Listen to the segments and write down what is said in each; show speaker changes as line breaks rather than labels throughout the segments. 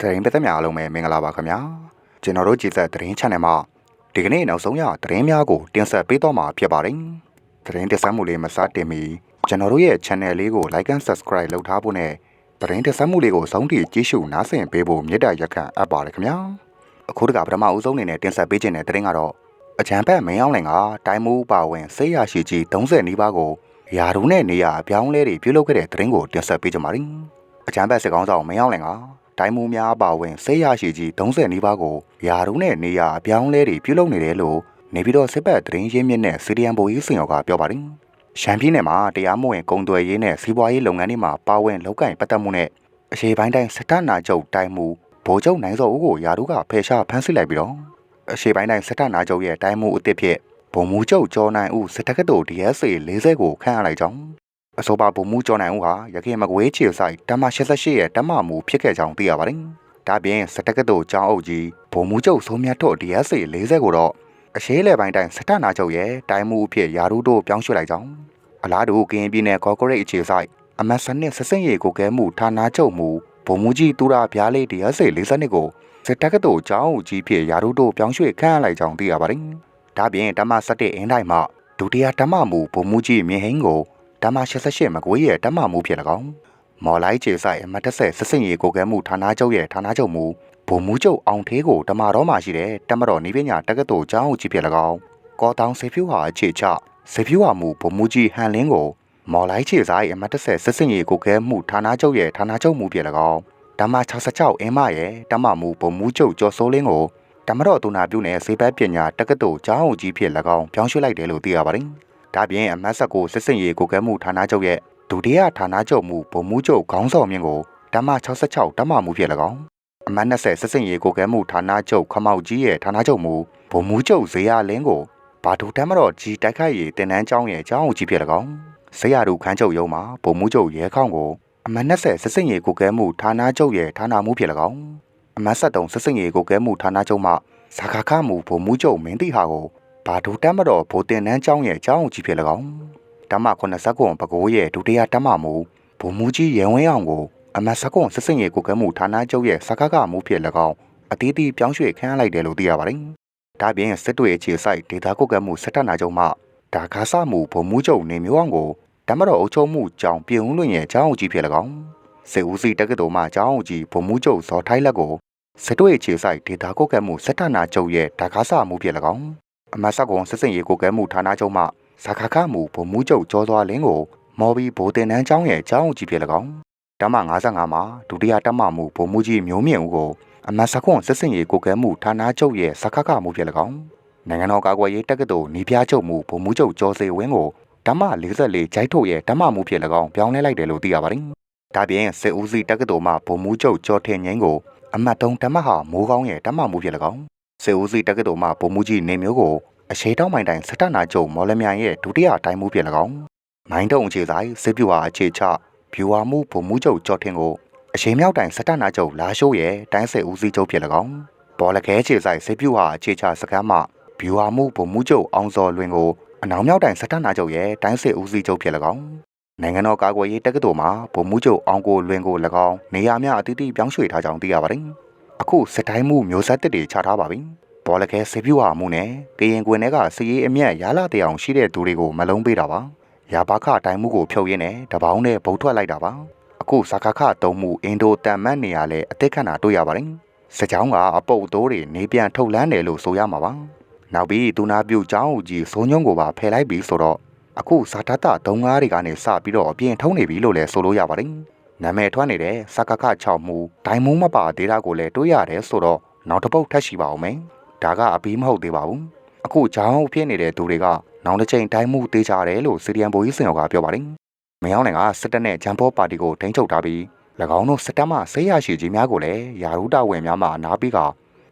သတင်းပတ်သက်များအားလုံးပဲမင်္ဂလာပါခင်ဗျာကျွန်တော်တို့ကြည်သက်သတင်း channel မှာဒီကနေ့နောက်ဆုံးရသတင်းများကိုတင်ဆက်ပေးတော့မှာဖြစ်ပါတယ်သတင်းတင်ဆက်မှုလေးမစတင်မီကျွန်တော်တို့ရဲ့ channel လေးကို like and subscribe လုပ်ထားဖို့နဲ့သတင်းတင်ဆက်မှုလေးကိုစောင့်တည်ကြည့်ရှုနားဆင်ပေးဖို့မေတ္တာရက်ခံအပ်ပါတယ်ခင်ဗျာအခုတကပထမဦးဆုံးအနေနဲ့တင်ဆက်ပေးခြင်းတဲ့သတင်းကတော့အချမ်းဘက်မင်းအောင်လင်ကတိုင်းမူပါဝင်ဆေးရရှိကြီး30နီးပါးကိုယာရုနဲ့နေရအပြောင်းလဲတွေပြုလုပ်ခဲ့တဲ့သတင်းကိုတင်ဆက်ပေးကြပါမယ်အချမ်းဘက်စစ်ကောင်းဆောင်မင်းအောင်လင်က တိုင်းမူများပါဝင်ဆေးရရှိကြီး30နီးပါးကိုယာရုနဲ့နေရအပြောင်းလဲတွေပြုလုပ်နေတယ်လို့နေပြီးတော့စစ်ဘက်သတင်းရင်းမြစ်နဲ့စီဒီအမ်ဘိုကြီးစင်ရော်ကပြောပါတယ်ရှမ်းပြည်နယ်မှာတရားမဝင်ကုန်သွယ်ရေးနဲ့စီးပွားရေးလုပ်ငန်းတွေမှာပါဝင်လုပ်ကိုင်ပတ်သက်မှုနဲ့အရှေ့ပိုင်းတိုင်းစစ်တပ်နာချုပ်တိုင်းမူဗိုလ်ချုပ်နိုင်စောဦးကိုယာရုကဖယ်ရှားဖမ်းဆီးလိုက်ပြီးတော့အရှေ့ပိုင်းတိုင်းစစ်တပ်နာချုပ်ရဲ့တိုင်းမူအစ်စ်ဖြစ်ဗိုလ်မှူးချုပ်ကျော်နိုင်ဦးစစ်တပ်ကတော် DSA 40ကိုခန့်အပ်လိုက်ကြောင်း အဆိုပါဗိုလ်မှူးကျော်နိုင်ဦးဟာရခိုင်မကွေးချေဆိုင်တမ88ရဲ့တမမူဖြစ်ခဲ့ကြောင်းသိရပါတယ်။ဒါပြင်စစ်တပ်ကတော်ကျောင်းအုပ်ကြီးဗိုလ်မှူးချုပ်စိုးမြတ်ထွတ် DSA 40ကိုတော့အရှေးလေပိုင်းတိုင်းစစ်တပ်နာချုပ်ရဲ့တိုင်းမူအဖြစ်ယာရုတို့ပြောင်းရွှေ့လိုက်ကြောင်းအလားတူကရင်ပြည်နယ်ကော့ကရိတ်အခြေဆိုင်အမတ်စနစ်ဆစင်ရီကိုကဲမှုဌာနချုပ်မူဗိုလ်မှူးကြီးတူရာဗျားလေး DSA 40ကိုစစ်တပ်ကတော်ကျောင်းအုပ်ကြီးဖြစ်ယာရုတို့ပြောင်းရွှေ့ခန့်အပ်လိုက်ကြောင်းသိရပါတယ်။ဒါပြင်ဓမ္မ17အင်းတိုင်းမှာဒုတိယဓမ္မမူဗိုလ်မှူးကြီးမြင့်ဟင်းကို ဓမ္မ88မကွေးရဲ့ဓမ္မမူဖြစ်၎င်းမော်လိုက်ခြေဆိုင်အမတ်တဆက်စစ်စင်ရီကိုကဲမှုဌာနချုပ်ရဲ့ဌာနချုပ်မူဗိုလ်မှူးချုပ်အောင်သေးကိုဓမ္မတော်မှာရှိတဲ့တမတော်နေပညာတက္ကသိုလ်ကျောင်းအုပ်ကြီးဖြစ်၎င်းကောတောင်စေဖြူဟာအခြေချစေဖြူဟာမူဗိုလ်မှူးကြီးဟန်လင်းကိုမော်လိုက်ခြေဆိုင်အမတ်တဆက်စစ်စင်ရီကိုကဲမှုဌာနချုပ်ရဲ့ဌာနချုပ်မူဖြစ်၎င်းဓမ္မ66အင်းမရဲ့ဓမ္မမူဗိုလ်မှူးချုပ်ကျော်စိုးလင်းကိုဓမ္မတော်သူနာပြုနယ်စေဘက်ပညာတက္ကသိုလ်ကျောင်းအုပ်ကြီးဖြစ်၎င်းပြောင်းရွှေ့လိုက်တယ်လို့သိရပါတယ်။ ဒါပြင်အမတ်ဆက်ကိုစစ်စင်ရီကိုကဲမှုဌာနချုပ်ရဲ့ဒုတိယဌာနချုပ်မူဗိုလ်မှူးချုပ်ခေါင်းဆောင်မြင့်ကိုဓမ္မ66ဓမ္မမူဖြစ်၎င်းအမတ်20စစ်စင်ရီကိုကဲမှုဌာနချုပ်ခမောက်ကြီးရဲ့ဌာနချုပ်မူဗိုလ်မှူးချုပ်ဇေယျလင်းကိုဘာဒူတမ်းမတော်ကြီးတိုက်ခိုက်ရေးတင်နန်းကျောင်းရဲ့ကျောင်းအုပ်ကြီးဖြစ်၎င်းဇေယျတို့ခန်းချုပ်ရုံးမှာဗိုလ်မှူးချုပ်ရဲခေါင်ကိုအမတ်20စစ်စင်ရီကိုကဲမှုဌာနချုပ်ရဲ့ဌာနမူဖြစ်၎င်းအမတ်73စစ်စင်ရီကိုကဲမှုဌာနချုပ်မှဇာခခမူဗိုလ်မှူးချုပ်မင်းတိဟာကို ဘာဒူတမ်းမတော်ဗိုလ်တင်နန်းကျောင်းရဲ့ကျောင်းအုပ်ကြီးဖြစ်၎င်းဓမ္မ89ပကိုးရဲ့ဒုတိယဓမ္မမူဗိုလ်မှူးကြီးရဲဝင်းအောင်ကိုအမတ်19စစ်စင်ရီကိုကဲမှုဌာနချုပ်ရဲ့ဇာခခမူဖြစ်၎င်းအတီးတီးပြောင်းရွှေ့ခန့်လိုက်တယ်လို့သိရပါတယ်ဒါပြင်စစ်တွေအခြေဆိုင်ဒေတာကုတ်ကဲမှုစစ်တပ်နာချုပ်မှဒါကားဆမှုဗိုလ်မှူးချုပ်နေမျိုးအောင်ကိုဓမ္မတော်အုပ်ချုပ်မှုကြောင့်ပြည်ဦးလွင်ရဲ့ကျောင်းအုပ်ကြီးဖြစ်၎င်းစေဦးစီတက္ကသိုလ်မှကျောင်းအုပ်ကြီးဗိုလ်မှူးချုပ်ဇော်ထိုင်းလက်ကိုစစ်တွေခြေဆိုင်ဒေတာကုတ်ကဲမှုစစ်တပ်နာချုပ်ရဲ့ဒါကားဆမှုဖြစ်၎င်း အမတ်ဆက်ကွန်စစ်စင်ရေးကိုကဲမှုဌာနချုပ်မှဇာခခမှုဗိုလ်မှူးချုပ်ကျော်စွာလင်းကိုမော်ဘီဗိုလ်တင်နန်းကျောင်းရဲ့ကျောင်းအုပ်ကြီးဖြစ်၎င်းဓမ္မ55မှာဒုတိယတမမှုဗိုလ်မှူးကြီးမျိုးမြင့်ဦးကိုအမတ်ဆက်ကွန်စစ်စင်ရေးကိုကဲမှုဌာနချုပ်ရဲ့ဇာခခမှုဖြစ်၎င်းနိုင်ငံတော်ကာကွယ်ရေးတက္ကသိုလ်ညီပြချုပ်မှုဗိုလ်မှူးချုပ်ကျော်စေဝင်းကိုဓမ္မ44ဂျိုက်ထုတ်ရဲ့ဓမ္မမှုဖြစ်၎င်းပြောင်းလဲလိုက်တယ်လို့သိရပါတယ်။ဒါပြင်စစ်ဦးစီးတက္ကသိုလ်မှဗိုလ်မှူးချုပ်ကျော်ထင်ငင်းကိုအမတ်တုံးဓမ္မဟာမိုးကောင်းရဲ့ဓမ္မမှုဖြစ်၎င်း စစ်ဦးစီးတက္ကသိုလ်မှဗိုလ်မှူးကြီးနေမျိုးကိုအရှိတောင်းမိုင်တိုင်းစတနာကျုံမော်လမြိုင်ရဲ့ဒုတိယတိုင်းမှုဖြစ်၎င်းမိုင်းတုံအခြေဆိုင်စစ်ပြူဟာအခြေချဗျူဟာမှုဗိုလ်မှူးချုပ်ကျော်ထင်ကိုအရှိမြောက်တိုင်းစတနာကျုံလာရှိုးရဲ့တိုင်းစစ်ဦးစီးချုပ်ဖြစ်၎င်းဘောလခဲခြေဆိုင်စစ်ပြူဟာအခြေချစကမ်းမှဗျူဟာမှုဗိုလ်မှူးချုပ်အောင်စော်လွင်ကိုအနောင်မြောက်တိုင်းစတနာချုပ်ရဲ့တိုင်းစစ်ဦးစီးချုပ်ဖြစ်၎င်းနိုင်ငံတော်ကာကွယ်ရေးတက္ကသိုလ်မှာဗိုလ်မှူးချုပ်အောင်ကိုလွင်ကို၎င်းနေရာများအသီးသီးပြောင်းရွှေ့ထားကြောင်းသိရပါတယ်။ အခုစစ်တိုင်းမှုမျိုးဆက်တစ်တွေချထားပါပြီ။ဘောလခဲစေပြူဟာမှုနဲ့ကရင်ကွင်တွေကစည်ရေးအမျက်ရလာတဲ့အောင်ရှိတဲ့သူတွေကိုမလုံးပေးတာပါ။ရာဘခတိုင်းမှုကိုဖြုတ်ရင်းနဲ့တပေါင်းနဲ့ဗုံထွက်လိုက်တာပါ။အခုစကားခတုံးမှုအင်ဒိုတန်မတ်နေရလဲအသက်ခဏတွေ့ရပါတယ်။စကြောင်းကအပုတ်အသိုးတွေနေပြန်ထုတ်လန်းတယ်လို့ဆိုရမှာပါ။နောက်ပြီးသူနာပြုတ်ကျောင်းဦးကြီးစိုးညုံကိုပါဖယ်လိုက်ပြီးဆိုတော့အခုဇာတတဒုံငါးတွေကနေစပြီးတော့အပြင်ထုံးနေပြီလို့လည်းဆိုလို့ရပါတယ်။ နာမည်ထွက်နေတဲ့စကခ6မူဒိုင်မုံမပါဒေတာကိုလည်းတွေးရတယ်ဆိုတော့နောက်တစ်ပုတ်ထပ်ရှိပါအောင်မယ်။ဒါကအပြီးမဟုတ်သေးပါဘူး။အခုဂျောင်းဖြစ်နေတဲ့သူတွေကနောက်တစ်ချိန်ဒိုင်မူသေးကြတယ်လို့စီရီယန်ဘိုကြီးစင်တော်ကပြောပါတယ်။မယောင်းနိုင်ကစစ်တပ်နဲ့ဂျမ်ဘောပါတီကိုထိန်းချုပ်ထားပြီး၎င်းတို့စစ်တပ်မှဆေးရရှိကြီးများကိုလည်းယာရုတဝင်များမှနားပြီးက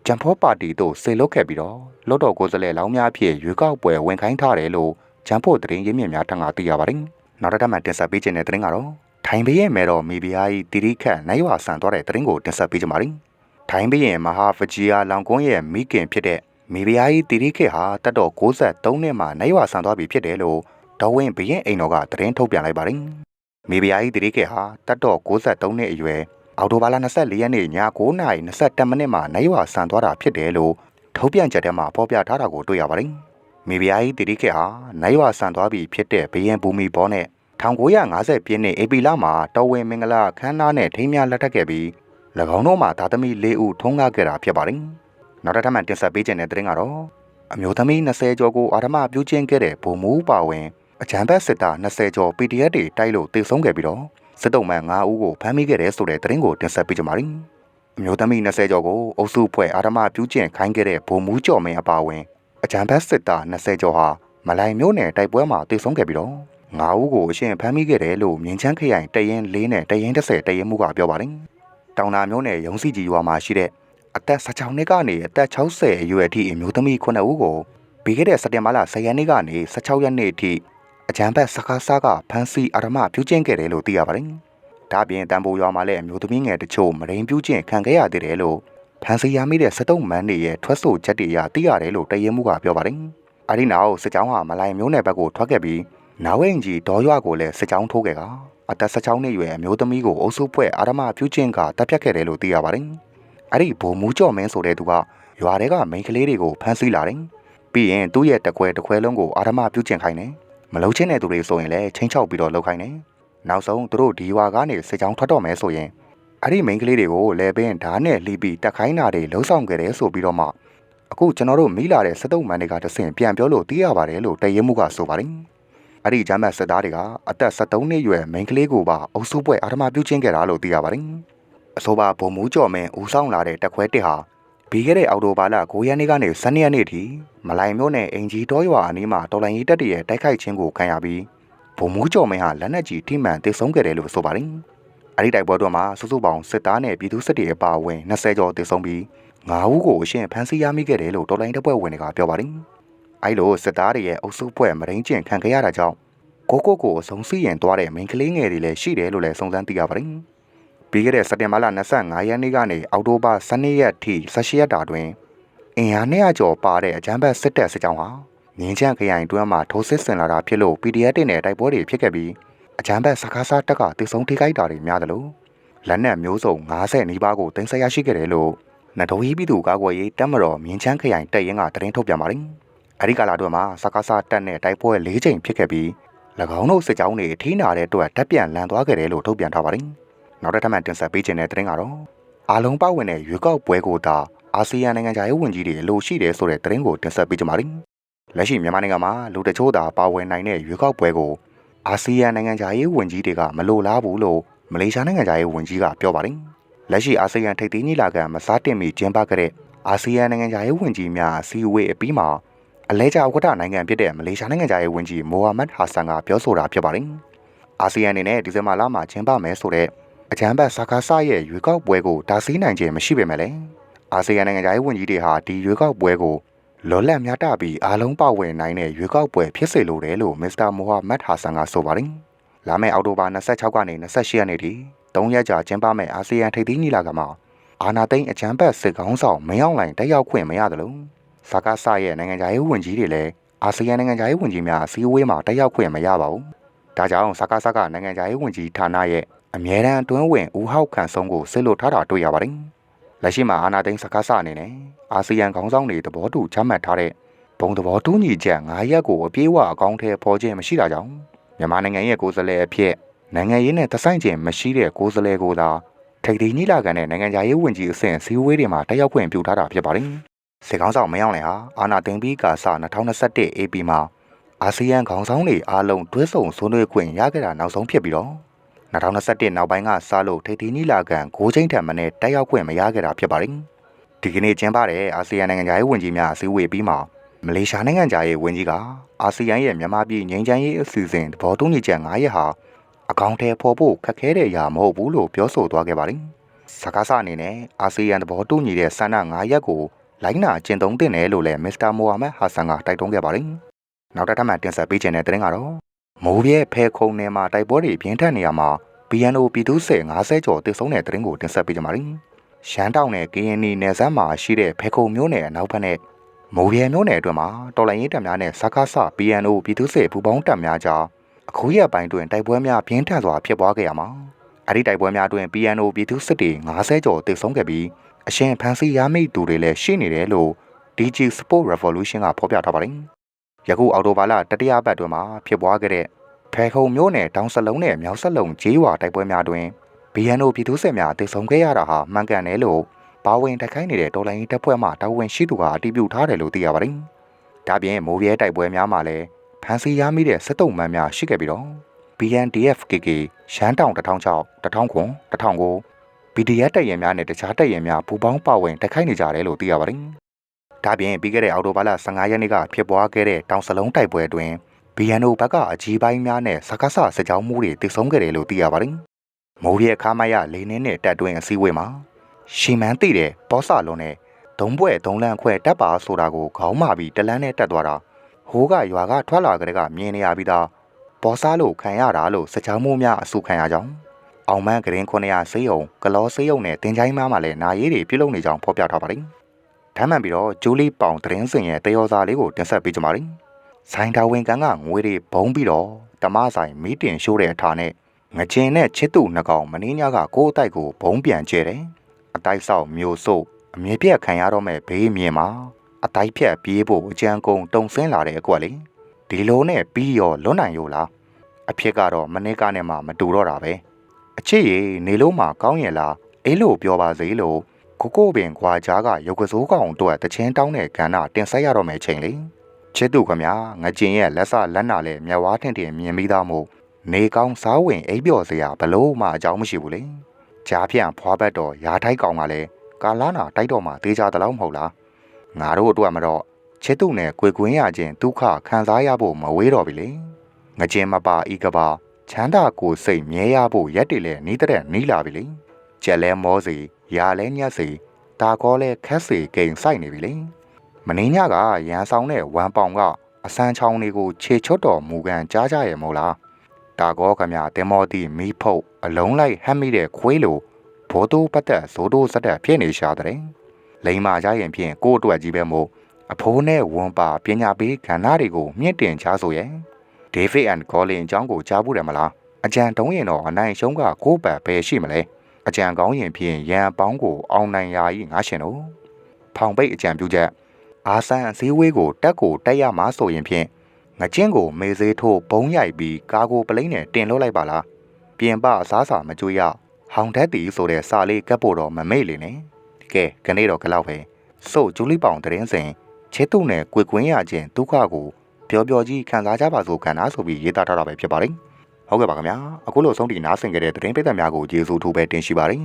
ဂျမ်ဖောပါတီတို့ဆေလုတ်ခဲ့ပြီးတော့လွတ်တော်ကိုယ်စားလှယ်လောင်းများဖြစ်ရွေးကောက်ပွဲဝင်ခိုင်းထားတယ်လို့ဂျမ်ဖို့သတင်းရင်းမြစ်များထံကသိရပါတယ်။နောက်တစ်ထပ်မှတင်ဆက်ပေးခြင်းတဲ့သတင်းကတော့ ထိုင်ဘရဲ့မဲတော်မီဘီယာ၏တိရိခတ်နိုင်ဝဆန်သွားတဲ့သတင်းကိုတင်ဆက်ပေးကြပါမယ်။ထိုင်ဘရဲ့မဟာဖဂျီယာလောင်ကွန်းရဲ့မိခင်ဖြစ်တဲ့မီဘီယာ၏တိရိခတ်ဟာတတ်တော်63နှစ်မှနိုင်ဝဆန်သွားပြီဖြစ်တယ်လို့တော်ဝင်ဘရင်အိမ်တော်ကသတင်းထုတ်ပြန်လိုက်ပါတယ်။မီဘီယာ၏တိရိခတ်ဟာတတ်တော်63နှစ်အရွယ်အော်တိုဘာလ24ရက်နေ့ည9:22မိနစ်မှာနိုင်ရွာဆန်သွားတာဖြစ်တယ်လို့ထုတ်ပြန်ချက်ထဲမှာဖော်ပြထားတာကိုတွေ့ရပါတယ်။မိဖုရားကြီးတတိခေတ်ဟာနိုင်ရွာဆန်သွားပြီဖြစ်တဲ့ဘယင်ဘူမီဘောနဲ့ 1950ပြည့်နှစ်ဧပြီလမှာတော်ဝင်မင်္ဂလာခမ်းနားနဲ့ထိမ်းမြလက်ထပ်ခဲ့ပြီး၎င်းတို့မှာသားသမီး၄ဦးထုံးကားခဲ့တာဖြစ်ပါတယ်။နောက်တစ်ထပ်မှတင်ဆက်ပေးခြင်းတဲ့သတင်းကတော့အမျိုးသမီး20ကျော်ကိုအာဓမပြုကျင့်ခဲ့တဲ့ဗိုလ်မှူးပါဝင်အကြံဘက်စစ်သား20ကျော် PDF တွေတိုက်လို့တေဆုံးခဲ့ပြီးတော့စစ်တုံးမှန်9ဦးကိုဖမ်းမိခဲ့တဲ့ဆိုတဲ့သတင်းကိုတင်ဆက်ပေးကြပါမယ်။အမျိုးသမီး20ကျော်ကိုအုပ်စုဖွဲ့အာဓမပြုကျင့်ခိုင်းခဲ့တဲ့ဗိုလ်မှူးကျော်မင်းအပါဝင်အကြံဘက်စစ်သား20ကျော်ဟာမလိုင်မျိုးနယ်တိုက်ပွဲမှာတေဆုံးခဲ့ပြီးတော့ ငါးဦးကိုအရှင်ဖမ်းမိခဲ့တယ်လို့မြင်းချမ်းခရိုင်တရင်၄နဲ့တရင်30တရင်မှုကပြောပါတယ်။တောင်နာမျိုးနယ်ရုံးစီကြီးရွာမှာရှိတဲ့အသက်16နှစ်ကနေအသက်60အရွယ်အထိအမျိုးသမီး9ဦးကိုပြီးခဲ့တဲ့စက်တင်ဘာလ10ရက်နေ့ကနေ16ရက်နေ့အထိအကြံဖက်စကားစားကဖမ်းဆီးအာရမပြုကျင့်ခဲ့တယ်လို့သိရပါတယ်။ဒါပြင်တန်ဖိုးရွာမှာလည်းအမျိုးသမီးငယ်တချို့မရင်းပြုကျင့်ခံခဲ့ရသေးတယ်လို့ဖမ်းဆီးရမိတဲ့စက်တုံးမန်းတွေရဲ့ထွက်ဆိုချက်တွေအရသိရတယ်လို့တရင်မှုကပြောပါတယ်။အဲဒီနောက်စစ်ကြောင်းဟာမလိုင်မျိုးနယ်ဘက်ကိုထွက်ခဲ့ပြီး နာဝိန်ကြီးဒေါ်ရွာကိုလည်းစစ်ကြောင်းထိုးခဲ့ကအသက်16နှစ်အရွယ်အမျိုးသမီးကိုအုပ်စုဖွဲ့အာရမပြုကျင့်ကတပ်ဖြတ်ခဲ့တယ်လို့သိရပါတယ်။အဲ့ဒီဘုံမူးကြော်မင်းဆိုတဲ့သူကရွာထဲကမိန်းကလေးတွေကိုဖမ်းဆီးလာတယ်။ပြီးရင်သူ့ရဲ့တခွဲတခွဲလုံးကိုအာရမပြုကျင့်ခိုင်းတယ်။မလုံချင်းတဲ့သူတွေဆိုရင်လည်းချင်းချောက်ပြီးတော့လှုပ်ခိုင်းတယ်။နောက်ဆုံးသူတို့ဒီရွာကနေစစ်ကြောင်းထွက်တော့မယ်ဆိုရင်အဲ့ဒီမိန်းကလေးတွေကိုလဲပင်ဓာတ်နဲ့လှီးပြီးတက်ခိုင်းတာတွေလှုံ့ဆော်ခဲ့တယ်ဆိုပြီးတော့မှအခုကျွန်တော်တို့မိလာတဲ့စတုံးမန်တွေကတဆင့်ပြန်ပြောလို့သိရပါတယ်လို့တရဲမှုကဆိုပါတယ်။ အဲ့ဒီဂျမ်းမတ်စစ်သားတွေကအသက်73နှစ်ရွယ်မိန်းကလေးကိုပါအုပ်စုပွဲအာဓမပြုကျင့်ခဲ့တာလို့သိရပါတယ်။အဆိုပါဗိုလ်မှူးကျော်မင်းဦးဆောင်လာတဲ့တက်ခွဲတစ်ဟာပြီးခဲ့တဲ့အောက်တိုဘာလ9ရက်နေ့ကနေ12ရက်နေ့ထိမလိုင်မြို့နယ်အင်ဂျီတောရွာအနီးမှာတော်လိုင်းရေးတပ်တွေရဲ့တိုက်ခိုက်ခြင်းကိုခံရပြီးဗိုလ်မှူးကျော်မင်းဟာလက်နက်ကြီးထိမှန်တိုက်ဆုံခဲ့တယ်လို့ဆိုပါတယ်။အဲ့ဒီတိုက်ပွဲတော်မှာစုစုပေါင်းစစ်သားနဲ့ပြည်သူစစ်တွေအပါအဝင်20ကျော်တိုက်ဆုံပြီး9ဦးကိုအရှင်ဖမ်းဆီးရမိခဲ့တယ်လို့တော်လိုင်းတပ်ဖွဲ့ဝင်တွေကပြောပါတယ်။ အဲလိုစစ်သားတွေရဲ့အုပ်စုဖွဲ့မရင်းကျင်ခံခဲ့ရတာကြောင့်ကိုကိုကိုအဆုံးစီရင်သွားတဲ့မိန်းကလေးငယ်တွေလည်းရှိတယ်လို့လည်းစုံစမ်းသိရပါတယ်။ပြီးခဲ့တဲ့စက်တင်ဘာလ25ရက်နေ့ကနေအောက်တိုဘာ12ရက်ထိ18ရက်တာတွင်အင်အား200ကျော်ပါတဲ့အကြမ်းဖက်စစ်တပ်စစ်ကြောင်းဟာငင်းချန့်ခရိုင်တွင်းမှာထိုးစစ်ဆင်လာတာဖြစ်လို့ PDF တင်တဲ့တိုက်ပွဲတွေဖြစ်ခဲ့ပြီးအကြမ်းဖက်စကားစားတက်ကတည်ဆုံထိခိုက်တာတွေများတယ်လို့လက်နက်မျိုးစုံ90နီးပါးကိုတင်ဆက်ရရှိခဲ့တယ်လို့နတော်ကြီးပြည်သူကာကွယ်ရေးတပ်မတော်မြင်းချမ်းခရိုင်တပ်ရင်းကသတင်းထုတ်ပြန်ပါတယ်။ အဲဒီကာလအတွင်းမှာစကားစားတက်နဲ့တိုက်ပွဲ၄ချိန်ဖြစ်ခဲ့ပြီး၎င်းတို့စစ်ကြောင်းတွေထိနာတဲ့အတွက်တပ်ပြန်လန်သွားခဲ့တယ်လို့ထုတ်ပြန်ထားပါတယ်။နောက်တစ်ထပ်မှတင်ဆက်ပေးခြင်းတဲ့သတင်းကတော့အာလုံးပဝင်တဲ့ရွေးကောက်ပွဲကိုသာအာဆီယံနိုင်ငံခြားရေးဝန်ကြီးတွေလိုရှိတယ်ဆိုတဲ့သတင်းကိုတင်ဆက်ပေးကြပါမယ်။လက်ရှိမြန်မာနိုင်ငံမှာလူတချို့သာပါဝင်နိုင်တဲ့ရွေးကောက်ပွဲကိုအာဆီယံနိုင်ငံခြားရေးဝန်ကြီးတွေကမလိုလားဘူးလို့မလေးရှားနိုင်ငံခြားရေးဝန်ကြီးကပြောပါတယ်။လက်ရှိအာဆီယံထိပ်သီးညီလာခံမစားတင်မီကျင်းပခဲ့တဲ့အာဆီယံနိုင်ငံခြားရေးဝန်ကြီးများအစည်းအဝေးအပြီးမှာ အလဲကျဥက္ကဋ္ဌနိုင်ငံဖြစ်တဲ့မလေးရှားနိုင်ငံသားရဲ့ဝန်ကြီးမိုဟာမက်ဟာဆန်ကပြောဆိုတာဖြစ်ပါတယ်။အာဆီယံအနေနဲ့ဒီဇင်ဘာလမှာကျင်းပမယ်ဆိုတဲ့အကြံဘတ်စာကာဆာရဲ့ရွေးကောက်ပွဲကိုတားဆီးနိုင်ခြင်းမရှိပေမဲ့လည်းအာဆီယံနိုင်ငံသားရဲ့ဝန်ကြီးတွေဟာဒီရွေးကောက်ပွဲကိုလော်လက်များတပြီးအားလုံးပါဝင်နိုင်တဲ့ရွေးကောက်ပွဲဖြစ်စေလိုတယ်လို့မစ္စတာမိုဟာမက်ဟာဆန်ကဆိုပါတယ်။လာမယ့်အောက်တိုဘာ26ကနေ28ရက်နေ့ထိ၃ရက်ကြာကျင်းပမယ့်အာဆီယံထိပ်သီးညီလာခံမှာအာနာသိန်းအကြံဘတ်စစ်ကောင်းဆောင်မင်းအောင်လှိုင်တက်ရောက်ခွင့်မရတယ်လို့ စကားဆရဲ့နိုင်ငံခြားရေးဝန်ကြီးတွေလည်းအာဆီယံနိုင်ငံခြားရေးဝန်ကြီးများအစည်းအဝေးမှာတက်ရောက်ခွင့်မရပါဘူး။ဒါကြောင့်စကားဆကနိုင်ငံခြားရေးဝန်ကြီးဌာနရဲ့အမြဲတမ်းအတွင်းဝင်ဦးဟောက်ခန့်ဆုံးကိုဆစ်လို့ထားတာတွေ့ရပါတယ်။လက်ရှိမှာအာနာသိန်းစကားဆအနေနဲ့အာဆီယံခေါင်းဆောင်တွေသဘောတူချမှတ်ထားတဲ့ဘုံသဘောတူညီချက်၅ရပ်ကိုအပြည့်အဝအကောင့်ထဲပေါ်ခြင်းမရှိတာကြောင့်မြန်မာနိုင်ငံရဲ့ကိုယ်စားလှယ်အဖြစ်နိုင်ငံရေးနဲ့တဆိုင်ခြင်းမရှိတဲ့ကိုယ်စားလှယ်ကိုသာထိပ်သီးညီလာခံနဲ့နိုင်ငံခြားရေးဝန်ကြီးအဆင့်စည်းဝေးတွေမှာတက်ရောက်ခွင့်ပြုထားတာဖြစ်ပါတယ်။ စစ်ကောင်းဆောင်မင်းအောင်လှိုင်ဟာအာဏာသိမ်းပြီးကာစ2021 AP မှာအာဆီယံခေါင်းဆောင်တွေအားလုံးတွဲဆုံဆွေးနွေးခွင့်ရခဲ့တာနောက်ဆုံးဖြစ်ပြီးတော့2021နောက်ပိုင်းကစလို့ထိပ်သီးနီလာခံ9ချိန်ထက်မနည်းတက်ရောက်ခွင့်မရခဲ့တာဖြစ်ပါတယ်။ဒီကနေ့ကျင်းပတဲ့အာဆီယံနိုင်ငံခြားရေးဝန်ကြီးများအစည်းအဝေးပြီးမှမလေးရှားနိုင်ငံခြားရေးဝန်ကြီးကအာဆီယံရဲ့မြန်မာပြည်ငြိမ်းချမ်းရေးအစီအစဉ်သဘောတူညီချက်9ရက်ဟာအကောင့်ထဲပေါ်ဖို့ခက်ခဲတဲ့အရာမဟုတ်ဘူးလို့ပြောဆိုသွားခဲ့ပါတယ်။စကားစအနေနဲ့အာဆီယံသဘောတူညီတဲ့ဆန္ဒ9ရက်ကို လိုင်းနာကျင့်သုံးတင်တယ်လို့လည်းမစ္စတာမိုဟာမက်ဟာဆန်ကတိုက်တွန်းခဲ့ပါတယ်။နောက်တစ်ထပ်မှတင်ဆက်ပေးခြင်းတဲ့တဲ့ရင်ကတော့မိုးပြဲဖဲခုံနယ်မှာတိုက်ပွဲတွေပြင်းထန်နေရမှာ BNO ပြည်သူ့စစ်50ကျော်တည်ဆုံတဲ့တဲ့ရင်ကိုတင်ဆက်ပေးကြပါမယ်။ရှမ်းတောင်နယ် KNY နယ်စပ်မှာရှိတဲ့ဖဲခုံမြို့နယ်အနောက်ဘက်နဲ့မိုးပြဲမြို့နယ်အတွင်းမှာတော်လိုင်းရေးတပ်များနဲ့စကားဆ BNO ပြည်သူ့စစ်ပူးပေါင်းတပ်များကြားအခုရက်ပိုင်းတွင်တိုက်ပွဲများပြင်းထန်စွာဖြစ်ပွားခဲ့ရမှာအဲ့ဒီတိုက်ပွဲများတွင် PNO ပြည်သူစစ်တီ90ကျော်တေဆုံးခဲ့ပြီး အရှင်ဖန်စီရမိသူတွေလည်းရှိနေတယ်လို့ DG Sport Revolution ကဖော်ပြထားပါတယ်။ယခုအော်တိုဘာလတတိယပတ်တွင်မှာဖြစ်ပွားခဲ့တဲ့ဖဲခုံမျိုးနယ်တောင်စလုံးနဲ့မြောက်စလုံးဂျေးဝါတိုက်ပွဲများတွင် BNO ပြည်သူစစ်များတေဆုံးခဲ့ရတာဟာမှန်ကန်တယ်လို့ပါဝင်တိုက်ခိုင်းနေတဲ့တော်လိုင်းတပ်ဖွဲ့မှတာဝန်ရှိသူကအတည်ပြုထားတယ်လို့သိရပါတယ်။ဒါပြင်မိုးပြဲတိုက်ပွဲများမှာလည်းဖန်စီရမိတဲ့စစ်တုံးမှန်များရှိခဲ့ပြီးတော့ BNDF KK ရှမ်းတောင်1006 1009 1009 BDF တပ်ရင်များနဲ့တခြားတပ်ရင်များပူးပေါင်းပါဝင်တိုက်ခိုက်နေကြတယ်လို့သိရပါတယ်။ဒါပြင်ပြီးခဲ့တဲ့အောက်တိုဘာလ15ရက်နေ့ကဖြစ်ပွားခဲ့တဲ့တောင်စလုံးတိုက်ပွဲအတွင်း BNO ဘက်ကအကြီးပိုင်းများနဲ့စကားဆစစ်ကြောင်းမှုတွေတည်ဆုံခဲ့တယ်လို့သိရပါတယ်။မိုးရဲခါမရလေးနှင်းနဲ့တက်တွင်းအစည်းအဝေးမှာရှီမန်းသိတဲ့ပေါဆာလုံးနဲ့ဒုံပွဲဒုံလန့်ခွဲတက်ပါဆိုတာကိုခေါင်းမာပြီးတလန်းနဲ့တက်သွားတာဟိုးကရွာကထွက်လာကြတဲ့ကမြင်နေရပြီးသားပေါ်စားလို့ခံရတာလို့စချောင်းမှုများအဆုခံရကြောင်း အောင်မန်းဂရင်900စေးုံဂလောစေးုံနဲ့တင်ချိုင်းမားမှာလည်းနာရီတွေပြုလုပ်နေကြောင်းဖော်ပြထားပါတယ်။ထမ်းမှန်ပြီးတော့ဂျူလီပေါင်သတင်းစင်ရဲ့တယောစာလေးကိုတင်ဆက်ပေးကြပါမယ်။ဆိုင်တာဝင်ကန်ကငွေတွေဘုံပြီးတော့တမဆိုင်မီးတင်ရှိုးတဲ့အထာနဲ့ငကျင်နဲ့ချစ်သူနှစ်ကောင်မင်းညကကိုယ်အတိုက်ကိုဘုံပြန်ကျဲတယ်။အတိုက်ဆောက်မျိုးစုပ်အမြင့်ပြက်ခံရတော့မဲ့ဘေးမြင်မှာအတိုက်ဖြတ်ပြေးဖို့အကြံကုန်တုံဆင်းလာတဲ့အကွက်လေဒီလိုနဲ့ပြီးရောလွတ်နိုင်ရောလားအဖြစ်ကတော့မနေ့ကနဲ့မှမတူတော့တာပဲ အချစ်ရေနေလို့မှကောင်းရဲ့လားအေးလို့ပြောပါစေလို့ကိုကိုပင်ခွာကြားကရုပ်ကစိုးကောင်အတွက်တချင်းတောင်းတဲ့ကဏ္ဍတင်ဆက်ရတော့မယ်ချိန်လေချစ်သူခမငကျင်ရဲ့လက်စလက်နာလည်းမျက်ဝါးထင်ထင်မြင်ပြီးသားမို့နေကောင်းစားဝင်အိပ်ပျော်စရာဘလို့မှအကြောင်းမရှိဘူးလေကြားဖြန့်ဖွာဘက်တော့ယာထိုက်ကောင်ကလည်းကာလာနာတိုက်တော်မှာတေးကြတလောက်မဟုတ်လားငါတို့အတွက်မတော့ချစ်သူနဲ့ကိုကွင်းရခြင်းဒုက္ခခံစားရဖို့မဝေးတော့ပြီလေငကျင်မပါဤကပါ ချမ်းသာကိုစိတ်မြဲရဖို့ရက်တွေလည်းနီးတဲ့နီးလာပြီလေကြက်လဲမောစီရာလဲညက်စီတာကောလဲခက်စီကိန်ဆိုင်နေပြီလေမင်းညကရန်ဆောင်တဲ့ဝမ်ပေါင်ကအစမ်းချောင်းလေးကိုခြေချွတ်တော်မူကန်ကြားကြရဲ့မို့လားတာကောခမတင်မောတီမီဖုတ်အလုံးလိုက်ဟမ်းမိတဲ့ခွေးလိုဘောတိုးပတ်သက်ဇိုးတိုးစက်တက်ဖြစ်နေရှာတဲ့လိန်မာကြရင်ဖြင့်ကို့အတွက်ကြီးပဲမို့အဖိုးနဲ့ဝန်ပါပညာပေးကဏ္ဍတွေကိုမြင့်တင်ချဆိုရဲ့ David and Colin အကြောင်းကိုကြားဘူးတယ်မလားအကြံတုံးရင်တော့အနိုင်ရှုံးကကိုးပတ်ပဲရှိမလဲအကြံကောင်းရင်ဖြင့်ရန်ပေါင်းကိုအောင်နိုင်ရာကြီးငါရှင်တို့ဖောင်ပိတ်အကြံပြုချက်အာဆန်အစည်းဝေးကိုတက်ကိုတက်ရမှာဆိုရင်ဖြင့်ငကျင်းကိုမေသေးထိုးဘုံရိုက်ပြီးကာကိုပလိန်းနဲ့တင်လွှတ်လိုက်ပါလားပြင်ပအစားစာမကြွေရဟောင်တက်တီဆိုတဲ့စာလေးကပ်ဖို့တော့မမေ့လေနဲ့ကဲခနေ့တော့ခလောက်ပဲစို့ဂျူလီပေါင်တရင်စင်ချစ်သူနဲ့ကွေကွင်းရခြင်းဒုက္ခကို ပျော်ပျော်ကြီးခံစားကြပါစို့ခံတာဆိုပြီးရေးသားထားတာပဲဖြစ်ပါတယ်ဟုတ်ကဲ့ပါခင်ဗျာအခုလိုဆုံးတီနားဆင်ခဲ့တဲ့သတင်းပိသက်များကိုကျေးဇူးထူးပဲတင်ရှိပါတယ်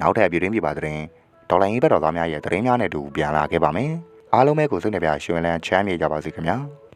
နောက်ထပ်ပြည်တွင်းပြည်ပါသတင်းဒေါ်လာရေးဘက်တော်သားများရဲ့သတင်းများနဲ့တူပြန်လာခဲ့ပါမယ်အားလုံးပဲကိုစိတ်နှပြရွှင်လန်းချမ်းမြေကြပါစေခင်ဗျာ